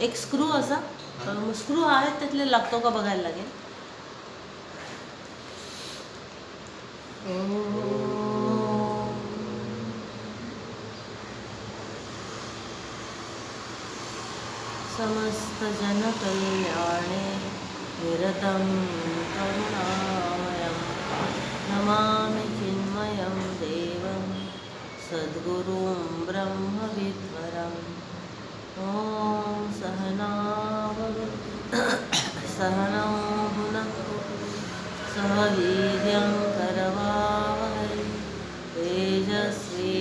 एक स्क्रू असा. स्क्रू आहेत त्यातले लागतो का बघायला लागेल. समस्त जनकल्याणे निरतं करुणामयं नमामि चिन्मयं देवं सद्गुरुं ब्रह्मविद्वरम् ॐ सहनावतु सहनौ भुनक्तु सह वीर्यं करवावहै तेजस्वीनावधीतमस्तु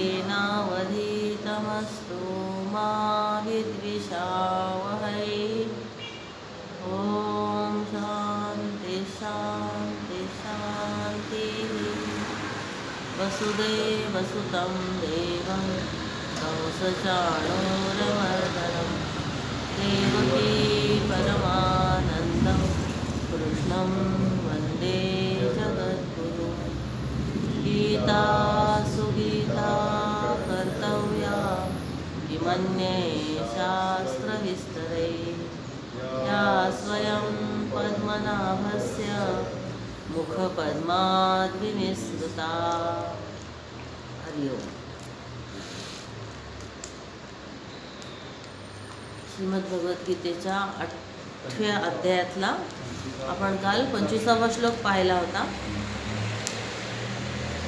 मा विद्विषावहै ॐ शान्ति शान्ति शान्तिः। वसुदेवसुतं देवं। कंसचाणूरमर्दनं देवकी परमा भगवद्गीतेच्या आठव्या अध्यायातला आपण काल पंचवीसावा श्लोक पाहिला होता.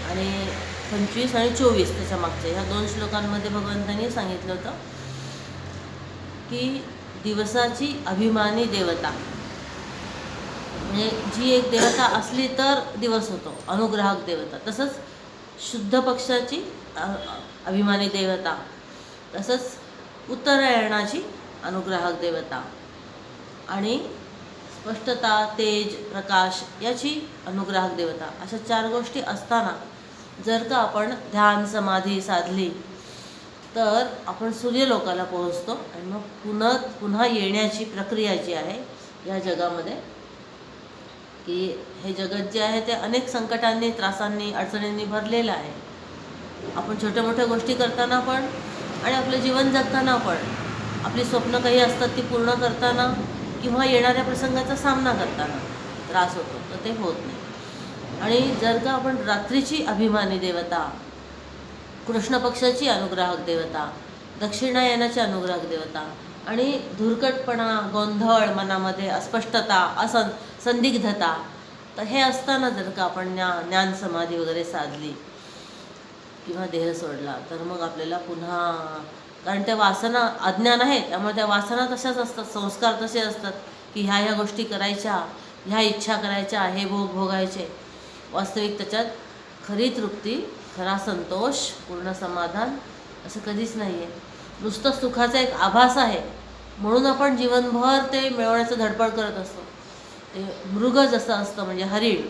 आणि पंचवीस आणि चोवीस त्याच्या मागच्या ह्या दोन श्लोकांमध्ये भगवंतांनी सांगितलं होतं की दिवसाची अभिमानी देवता म्हणजे जी एक देवता असली तर दिवस होतो अनुग्राहक देवता. तसंच शुद्ध पक्षाची अभिमानी देवता तसंच उत्तरायणाची अनुग्राहक देवता. आणि स्पष्टता तेज प्रकाश याची अनुग्राहक देवता. अशा चार गोष्टी असताना जर का आपण ध्यान समाधी साधली तर आपण सूर्यलोकाला पोहोचतो आणि मग पुन्हा पुन्हा येण्याची प्रक्रिया जी आहे या जगामध्ये की हे जगत जे आहे ते अनेक संकटांनी त्रासांनी अडचणींनी भरलेलं आहे. आपण छोट्या मोठ्या गोष्टी करताना पण आणि आपलं जीवन जगताना पण आपली स्वप्न काही असतात ती पूर्ण करताना किंवा येणाऱ्या प्रसंगाचा सामना करताना त्रास होतो तर ते होत नाही. आणि जर का आपण रात्रीची अभिमानी देवता कृष्ण पक्षाची अनुग्राहक देवता दक्षिणायनाची अनुग्राहक देवता आणि धुरकटपणा गोंधळ मनामध्ये अस्पष्टता असं संदिग्धता तर हे असताना जर का आपण ज्ञा ज्ञान समाधी वगैरे साधली किंवा देह सोडला तर मग आपल्याला पुन्हा कारण त्या वासना अज्ञान आहे त्यामुळे त्या वासना तशाच असतात संस्कार तसे असतात की ह्या ह्या गोष्टी करायच्या ह्या इच्छा करायच्या हे भोग भोगायचे. वास्तविक त्याच्यात खरी तृप्ती खरा संतोष पूर्ण समाधान असं कधीच नाही आहे नुसतं सुखाचा एक आभास आहे. म्हणून आपण जीवनभर ते मिळवण्याचं धडपड करत असतो. ते मृग जसं असतं म्हणजे हरिण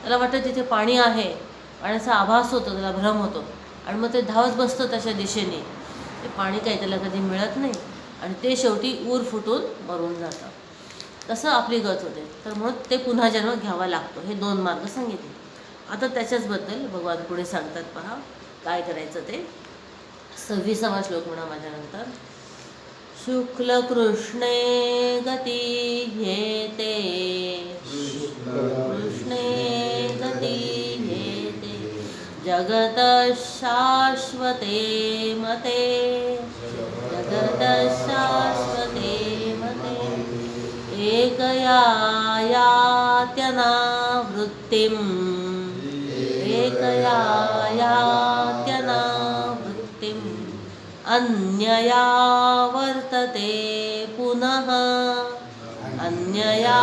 त्याला वाटतं तिथे पाणी आहे पाण्याचा आभास होतो त्याला भ्रम होतो. आणि मग ते धावत बसतं त्याच्या दिशेने. ते पाणी काही त्याला कधी मिळत नाही आणि ते शेवटी ऊर फुटून मरून जातं. तसं आपली गत होते. तर म्हणून ते पुन्हा जन्म घ्यावा लागतो. हे दोन मार्ग सांगितले. आता त्याच्याचबद्दल भगवान पुढे सांगतात पहा. काय करायचं ते? सव्वीसावा श्लोक म्हणा माझ्यानंतर. शुक्लकृष्णे गती घेते. कृष्णे गती जगत शाश्वते मते। जगत शाश्वते मते। एकया यात्यनावृत्तिम् एकया यात्यनावृत्तिम् अन्यया वर्तते पुनः। अन्यया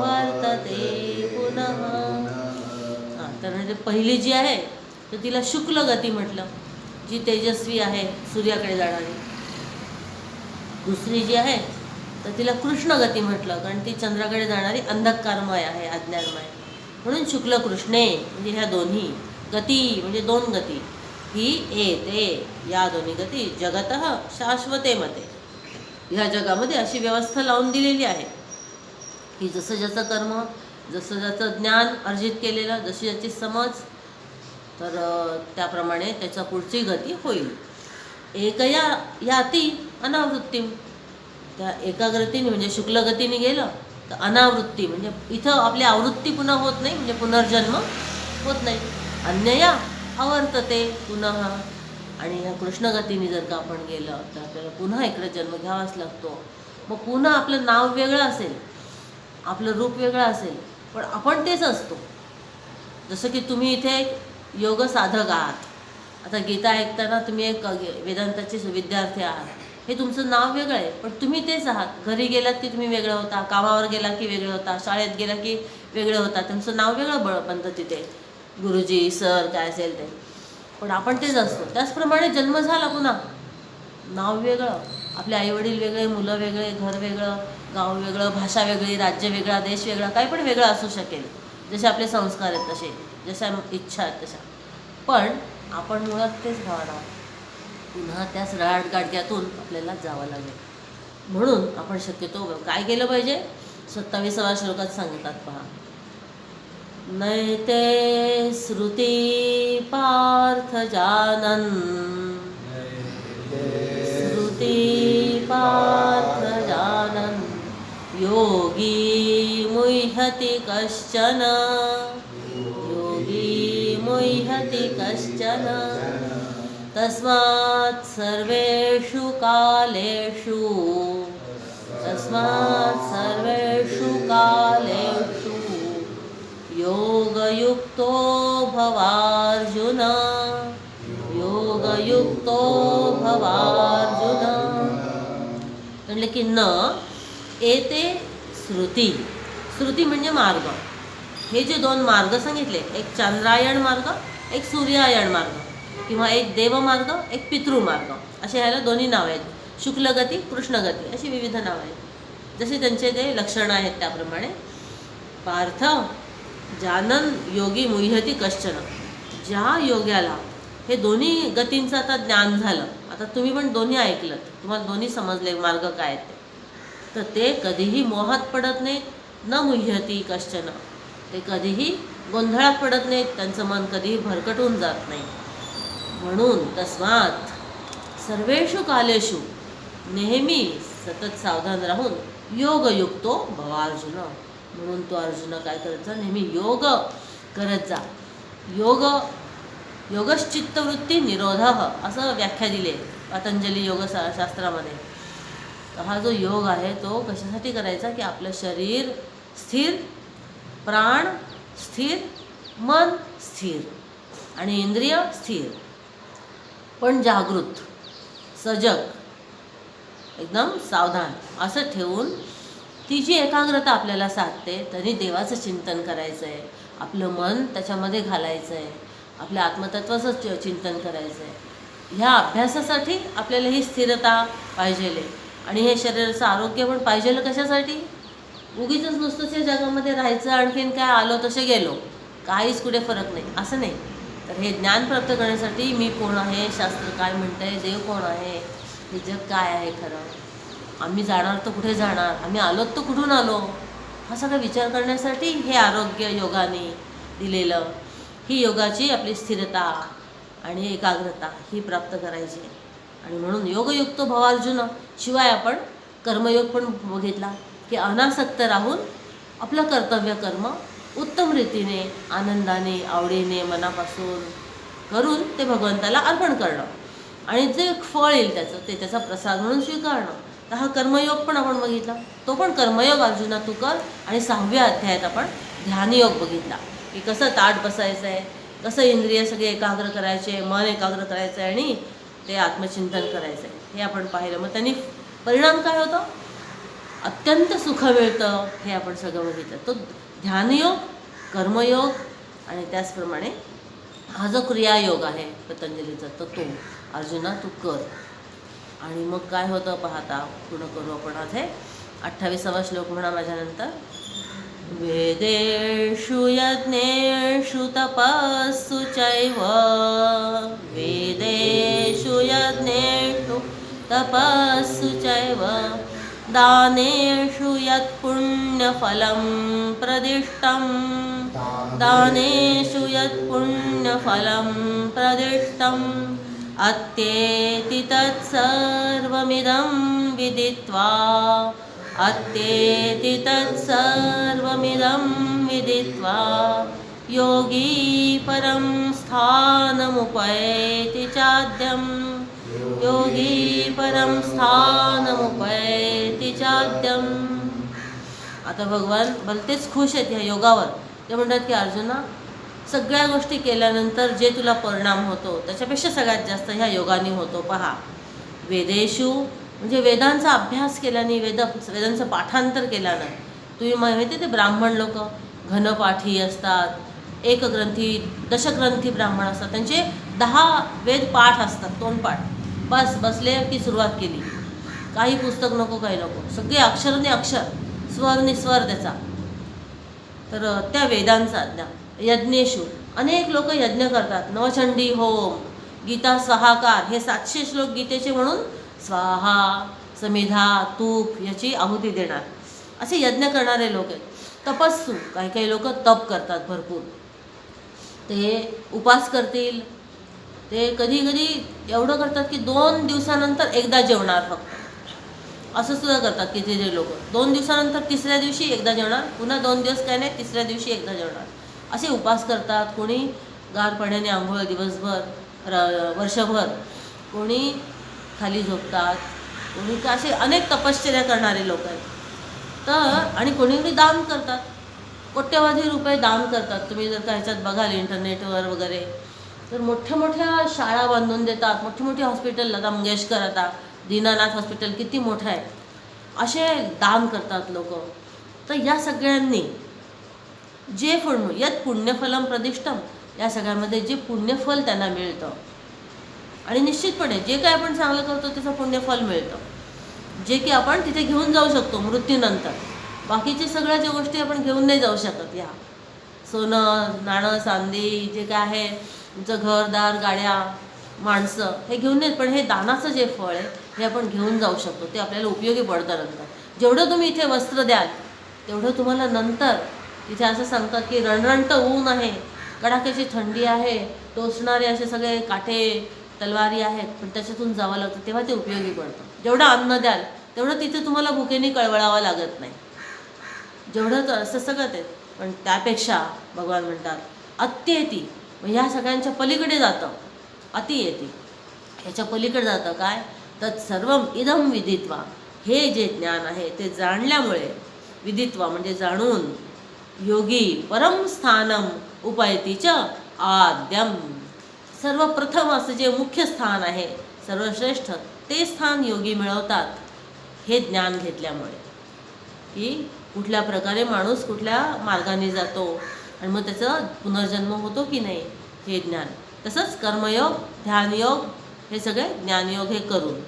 वर्तते पुनः। तर म्हणजे पहिली जी आहे तर तिला शुक्ल गती म्हटलं जी तेजस्वी आहे सूर्याकडे जाणारी. दुसरी जी आहे तर तिला कृष्ण गती म्हटलं कारण ती चंद्राकडे जाणारी अंधकारमय आहे अज्ञानमय म्हणून शुक्ल कृष्णे म्हणजे ह्या दोन्ही गती म्हणजे दोन गती ही एते या दोन्ही गती जगत शाश्वते मते. ह्या जगामध्ये अशी व्यवस्था लावून दिलेली आहे. की जसं ज्याचं कर्म जसं जसं ज्ञान अर्जित केलेलं जशी ज्याची समज तर त्याप्रमाणे त्याचा पुढची गती होईल. एकया याती अनावृत्ती त्या एकाग्रतीने म्हणजे शुक्लगतीने गेलं तर अनावृत्ती म्हणजे इथं आपली आवृत्ती पुन्हा होत नाही म्हणजे पुनर्जन्म होत नाही. अन्यया आवर्तते पुन्हा आणि या कृष्णगतीने जर का आपण गेलं तर आपल्याला पुन्हा इकडे जन्म घ्यावाच लागतो. मग पुन्हा आपलं नाव वेगळं असेल आपलं रूप वेगळं असेल पण आपण तेच असतो. जसं की तुम्ही इथे योग साधक आहात. आता गीता ऐकताना तुम्ही एक वेदांताचे विद्यार्थी आहात. हे तुमचं नाव वेगळं आहे पण तुम्ही तेच आहात. घरी गेलात की तुम्ही वेगळं होता कामावर गेला की वेगळं होता शाळेत गेला की वेगळं होता. तुमचं नाव वेगळं बळ बनतं तिथे. गुरुजी सर काय असेल ते. पण आपण तेच असतो. त्याचप्रमाणे जन्म झाला पुन्हा. नाव वेगळं. आपले आईवडील वेगळे मुलं वेगळे घर वेगळं गाव वेगळं भाषा वेगळी राज्य वेगळा देश वेगळा काही पण वेगळं असू शकेल. जसे आपले संस्कार आहेत तसे जशा इच्छा आहेत तशा. पण आपण मुळात तेच भावना पुन्हा त्याच रहाट गाडग्यातून आपल्याला जावं लागेल. म्हणून आपण शक्यतो काय केलं पाहिजे? सत्तावीसाव्या श्लोकात सांगतात पहा. नैते श्रुती पार्थ जानन. श्रुती पार्थ योगी मुह्यति कश्चन। योगी मुह्यति कश्चन। तस्मात् सर्वेषु कालेषु। तस्मात् सर्वेषु कालेषु। योगयुक्तो भवार्जुन। योगयुक्तो भवार्जुन। म्हणले की न। येते श्रुती. श्रुती म्हणजे मार्ग. हे जे दोन मार्ग सांगितले एक चंद्रायण मार्ग एक सूर्यायण मार्ग किंवा एक देवमार्ग एक पितृमार्ग. असे ह्याला दोन्ही नावं आहेत. शुक्लगती कृष्णगती अशी विविध नावं आहेत. जसे त्यांचे जे लक्षणं आहेत त्याप्रमाणे. पार्थ जानन योगी मुह्यती कश्चन. ज्या योग्याला हे दोन्ही गतींचं आता ज्ञान झालं. आता तुम्ही पण दोन्ही ऐकलं तुम्हाला दोन्ही समजले मार्ग काय आहेत ते. तर ते कधीही मोहात पडत नाहीत न मुह्यती कश्चन. ते कधीही गोंधळात पडत नाहीत त्यांचं मन कधीही भरकटून जात नाही. म्हणून तस्मात सर्वेषु कालेषु नेहमी सतत सावधान राहून योगयुक्तो भवार्जुन. म्हणून तो अर्जुन काय करत जा नेहमी योग करत जा. योग योगश्चित्तवृत्ती निरोध असं व्याख्या दिली आहे. पतंजली योग शा शास्त्रामध्ये हा जो योग आहे तो कशासाठी करायचा? की आपलं शरीर स्थिर प्राण स्थिर मन स्थिर आणि इंद्रिय स्थिर. पण जागृत सजग एकदम सावधान असं ठेवून ती जी एकाग्रता आपल्याला साधते तरी देवाचं चिंतन करायचं आहे आपलं मन त्याच्यामध्ये घालायचं आहे आपल्या आत्मतत्वाचं चि- चिंतन करायचं आहे ह्या अभ्यासासाठी आपल्याला ही स्थिरता पाहिजे आणि हे शरीराचं आरोग्य पण पाहिजे कशासाठी? उगीच नुसतंच या जगामध्ये राहायचं आणखीन काय आलो तसे गेलो. काहीच कुठे फरक नाही. असं नाही. तर हे ज्ञान प्राप्त करण्यासाठी मी कोण आहे शास्त्र काय म्हणतंय देव कोण आहे हे जग काय आहे खरं? आम्ही जाणार तर कुठे जाणार? आम्ही आलोत तर कुठून आलो? हा सगळा विचार करण्यासाठी हे आरोग्य योगाने दिलेलं. ही योगाची आपली स्थिरता आणि एकाग्रता ही प्राप्त करायची. आणि म्हणून योगयुक्त भवार्जुन शिवाय आपण कर्मयोग पण बघितला की अनासक्त राहून आपलं कर्तव्य कर्म उत्तम रीतीने आनंदाने आवडीने मनापासून करून ते भगवंताला अर्पण करणं. आणि जे फळ येईल त्याचं ते त्याचा प्रसाद म्हणून स्वीकारणं. तर हा कर्मयोग पण आपण बघितला. तो पण कर्मयोग अर्जुना तू कर. आणि सहाव्या अध्यायात आपण ध्यानयोग बघितला. की कसं ताट बसायचं आहे कसं इंद्रिय सगळे एकाग्र करायचे मन एकाग्र करायचं आहे आणि ते आत्मचिंतन करायचं आहे हे आपण पाहिलं. मग त्यांनी परिणाम काय होतो? अत्यंत सुख मिळतं हे आपण सगळं बघितलं. तो ध्यानयोग कर्मयोग आणि त्याचप्रमाणे हा जो क्रियायोग आहे पतंजलीचा तर तो. अर्जुना तू कर. आणि मग काय होतं पाहता? पूर्ण करू आपण आज हे. अठ्ठावीसावा श्लोक म्हणा माझ्यानंतर. वेदेषु यज्ञेषु तपस्सु चैव तपस्सु चैव दानेषु यत्पुण्यफलं प्रदिष्टं दानेषु यत्पुण्यफलं प्रदिष्टम् अत्येति तत्सर्वमिदं विदित्वा। अत्येति तत्सर्वमिदं विदित्वा। योगी परं स्थानमुपैति चाद्यं योगी परम स्थानमुपैति आता भगवान भलतेच खुश आहेत ह्या योगावर. ते म्हणतात की अर्जुना सगळ्या गोष्टी केल्यानंतर जे तुला परिणाम होतो त्याच्यापेक्षा सगळ्यात जास्त ह्या योगाने होतो. पहा. वेदेशू म्हणजे वेदांचा अभ्यास केल्याने वेद वेदांचं पाठांतर केल्यानं तुम्ही माहिती ते ब्राह्मण लोक? घनपाठी असतात एकग्रंथी दशग्रंथी ब्राह्मण असतात. त्यांचे दहा वेद पाठ असतात तोंडपाठ. बस बसले की सुरुवात केली. काही पुस्तक नको काही नको. सगळे अक्षरने अक्षर. स्वर निस्वर त्याचा. तर त्या वेदांचा ज्ञा यज्ञेशू. अनेक लोक यज्ञ करतात. नवचंडी होम गीता स्वाहाकार हे सातशे श्लोक गीतेचे म्हणून स्वाहा समिधा तूप याची आहुती देणार. असे यज्ञ करणारे लोक आहेत. तपस्सू. काही काही लोक तप करतात भरपूर. ते उपास करतील. ते कधी कधी एवढं करतात की दोन दिवसानंतर एकदा जेवणार फक्त. असं सुद्धा करतात किती जे लोक. दोन दिवसानंतर तिसऱ्या दिवशी एकदा जेवणार पुन्हा दोन दिवस काय नाही तिसऱ्या दिवशी एकदा जेवणार. असे उपास करतात. कोणी गार पाण्याने आंघोळ दिवसभर र वर्षभर. कोणी खाली झोपतात. कोणी का असे अनेक तपश्चर्या करणारे लोक आहेत. तर आणि कोणी कोणी दान करतात. कोट्यवधी रुपये दान करतात. तुम्ही जर का ह्याच्यात बघाल इंटरनेटवर वगैरे तर मोठ्या मोठ्या शाळा बांधून देतात मोठी मोठी हॉस्पिटल लता मंगेशकर आता दीनानाथ हॉस्पिटल किती मोठं आहे. असे दान करतात लोक. तर या सगळ्यांनी जे फळ यत पुण्यफलम प्रतिष्ठम या सगळ्यामध्ये जे पुण्यफल त्यांना मिळतं. आणि निश्चितपणे जे काय आपण चांगलं करतो त्याचं पुण्यफल मिळतं. जे की आपण तिथे घेऊन जाऊ शकतो मृत्यूनंतर. बाकीचे सगळ्या ज्या गोष्टी आपण घेऊन नाही जाऊ शकत या. सोनं नाणं चांदी जे काय आहे तुमचं घरदार गाड्या माणसं हे घेऊन येत पण हे दानाचं जे फळ आहे हे आपण घेऊन जाऊ शकतो. ते आपल्याला उपयोगी पडतं नंतर. जेवढं तुम्ही इथे वस्त्र द्याल तेवढं तुम्हाला नंतर तिथे असं सांगतात की रणरणट ऊन आहे कडाक्याची थंडी आहे टोचणारे असे सगळे काठे तलवारी आहेत पण त्याच्यातून जावं लागतं तेव्हा ते उपयोगी पडतं. जेवढं अन्न द्याल तेवढं तिथे तुम्हाला भुकेने कळवळावं लागत नाही. जेवढं तर असं सगळं ते. पण त्यापेक्षा भगवान म्हणतात अत्येती मग ह्या सगळ्यांच्या पलीकडे जातं. अतियेती ह्याच्या पलीकडे जातं काय? तर सर्व इदम विदित्वा. हे जे ज्ञान आहे ते जाणल्यामुळे विदित्वा म्हणजे जाणून योगी परम स्थानम उपयतीच आद्यम. सर्वप्रथम असं जे मुख्य स्थान आहे सर्वश्रेष्ठ ते स्थान योगी मिळवतात. हे ज्ञान घेतल्यामुळे. की कुठल्या प्रकारे माणूस कुठल्या मार्गाने जातो आणि मग त्याचं पुनर्जन्म होतो की नाही हे ज्ञान. तसंच कर्मयोग ध्यानयोग हे सगळे ज्ञानयोग हे करून.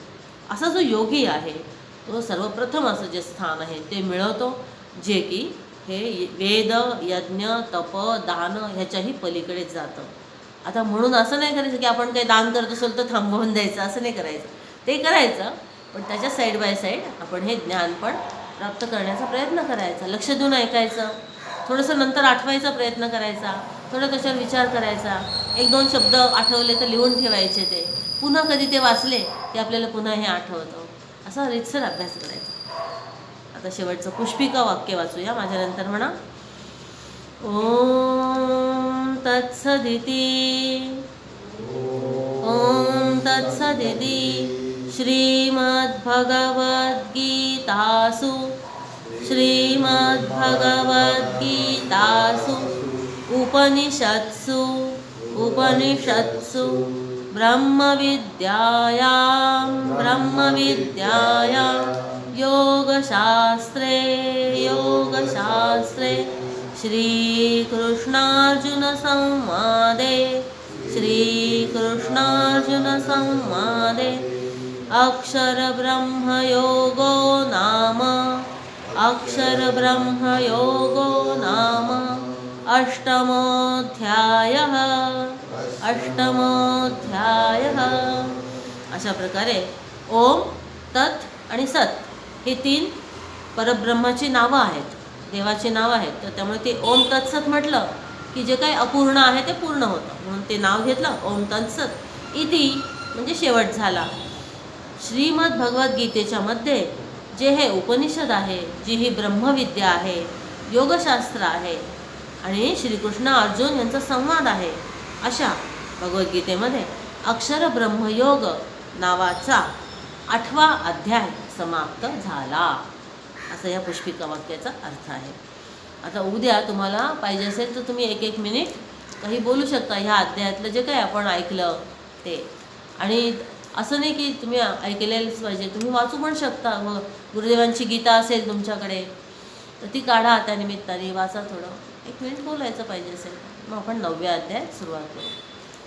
असा जो योगी आहे तो सर्वप्रथम असं जे स्थान आहे ते मिळवतो जे की हे वेद यज्ञ तप दान ह्याच्याही पलीकडे जातं. आता म्हणून असं नाही करायचं की आपण काही दान करत असेल तर थांबवून द्यायचं असं नाही करायचं. ते करायचं पण त्याच्या साईड बाय साईड आपण हे ज्ञान पण प्राप्त करण्याचा प्रयत्न करायचा. लक्ष देऊन ऐकायचं. थोडंसं नंतर आठवायचा प्रयत्न करायचा थोडं त्याच्यावर विचार करायचा. एक दोन शब्द आठवले तर लिहून ठेवायचे ते. पुन्हा कधी ते वाचले की आपल्याला पुन्हा हे आठवतं. असा रितसर अभ्यास करायचा. आता शेवटचं पुष्पिका वाक्य वाचूया. माझ्यानंतर म्हणा. ओम तत्सदिती. ओम तत्सदिती. श्रीमद्भगवद्गीतासु. श्रीमद्भगवद्गीतासु उपनिषत्सु उपनिषत्सु ब्रह्मविद्यायां ब्रह्मविद्यायां योगशास्त्रे योगशास्त्रे श्रीकृष्णार्जुनसंवादे श्रीकृष्णार्जुनसंवादे अक्षरब्रह्मयोगो नाम अक्षरब्रह्मयोगो नाम अष्टमोऽध्यायः। अष्टमोऽध्यायः। अशा प्रकारे ओम तत् आणि सत हे तीन परब्रह्माची नावं आहेत देवाची नावं आहेत. तर त्यामुळे ते ओम तत्सत म्हटलं की जे काही अपूर्ण आहे ते पूर्ण होतं. म्हणून ते नाव घेतलं ओम तत्सत इति म्हणजे शेवट झाला. श्रीमद भगवद्गीतेच्या मध्ये जे हे उपनिषद आहे जी ही ब्रह्मविद्या आहे योगशास्त्र आहे आणि श्रीकृष्ण अर्जुन यांचा संवाद आहे अशा भगवद्गीतेमध्ये अक्षर ब्रह्मयोग नावाचा आठवा अध्याय समाप्त झाला. असं या पुष्पिका वाक्याचा अर्थ आहे. आता उद्या तुम्हाला पाहिजे असेल तर तुम्ही एक एक मिनिट काही बोलू शकता. ह्या अध्यायातलं जे काही आपण ऐकलं ते. आणि असं नाही की तुम्ही ऐकलेलंच पाहिजे. तुम्ही वाचू पण शकता. व गुरुदेवांची गीता असेल तुमच्याकडे तर ती काढा त्या निमित्ताने वाचा थोडं. एक मिनिट बोलायचं पाहिजे असेल. मग आपण नवव्या अध्यायात सुरुवात करू.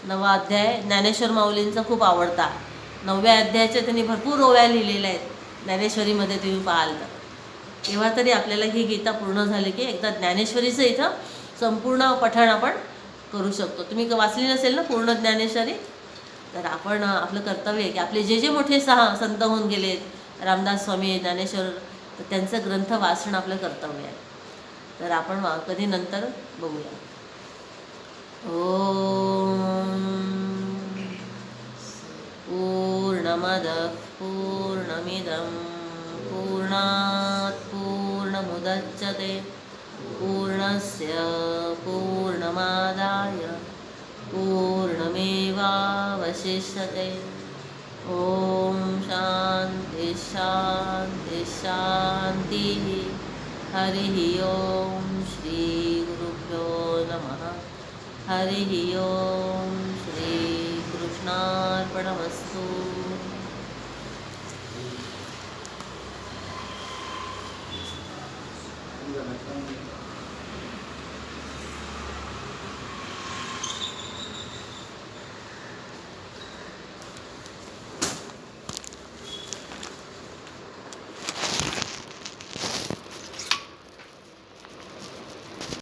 नवा अध्याय ज्ञानेश्वर माऊलींचा खूप आवडता. नवव्या अध्यायाच्या त्यांनी भरपूर ओव्या लिहिलेल्या आहेत. ज्ञानेश्वरीमध्ये तुम्ही पाहाल तर. तेव्हा तरी आपल्याला ही गीता पूर्ण झाली की एकदा ज्ञानेश्वरीचं इथं संपूर्ण पठण आपण करू शकतो. तुम्ही क- वाचली नसेल ना पूर्ण ज्ञानेश्वरी? तर आपण आपलं कर्तव्य आहे की आपले जे जे मोठे सहा संत होऊन गेलेत रामदास स्वामी ज्ञानेश्वर तर त्यांचं ग्रंथ वाचणं आपलं कर्तव्य आहे. तर आपण वा- कधी नंतर बघूया. ओम पूर्णमदः पूर्णमिदं पूर्णात् पूर्णमुदच्यते पूर्णस्य पूर्णमादाय। पूर्णमेवावशिष्यते। ॐ शान्ति शान्ति शान्तिः। हरिः ॐ श्रीगुरुभ्यो नमः। हरिः ॐ